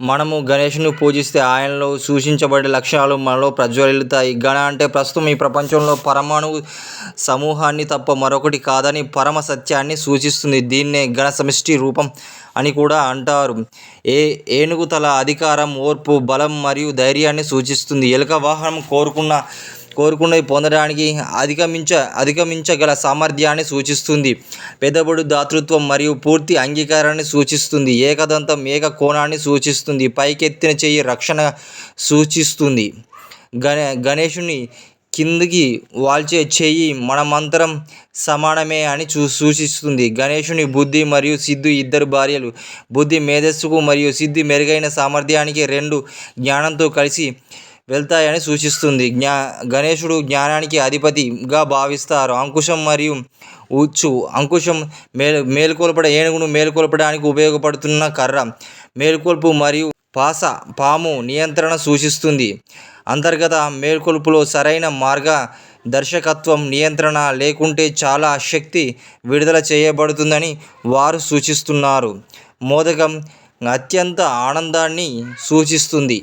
మనము గణేషుని పూజిస్తే ఆయనలో సూచించబడే లక్షణాలు మనలో ప్రజ్వలితాయి. గణ అంటే ప్రస్తుతం ఈ ప్రపంచంలో పరమాణు సమూహాన్ని తప్ప మరొకటి కాదని పరమ సత్యాన్ని సూచిస్తుంది. దీన్నే గణ సమిష్టి రూపం అని కూడా అంటారు. ఏ ఏనుగు తల అధికారం ఓర్పు బలం మరియు ధైర్యాన్ని సూచిస్తుంది. ఎలుక వాహనం కోరుకున్న కోరుకున్నది పొందడానికి అధిగమించ అధిగమించగల సామర్థ్యాన్ని సూచిస్తుంది. పెదవుడు దాతృత్వం మరియు పూర్తి అంగీకారాన్ని సూచిస్తుంది. ఏకదంతం ఏక కోణాన్ని సూచిస్తుంది. పైకెత్తిన చెయ్యి రక్షణ సూచిస్తుంది. గణే గణేషుని కిందికి వాల్చే చెయ్యి మనమంతరం సమానమే అని చూ సూచిస్తుంది. గణేషుని బుద్ధి మరియు సిద్ధు ఇద్దరు భార్యలు. బుద్ధి మేధస్సుకు మరియు సిద్ధి మెరుగైన సామర్థ్యానికి రెండు జ్ఞానంతో కలిసి వెళ్తాయని సూచిస్తుంది. జ్ఞా గణేశుడు జ్ఞానానికి అధిపతిగా భావిస్తారు. అంకుశం మరియు ఉచ్చు అంకుశం మేలు మేలుకొల్పడ ఏనుగును మేలుకొల్పడానికి ఉపయోగపడుతున్న కర్ర మేలుకొల్పు మరియు పాస పాము నియంత్రణ సూచిస్తుంది. అంతర్గత మేల్కొల్పులో సరైన మార్గ దర్శకత్వం నియంత్రణ లేకుంటే చాలా శక్తి విడుదల చేయబడుతుందని వారు సూచిస్తున్నారు. మోదకం అత్యంత ఆనందాన్ని సూచిస్తుంది.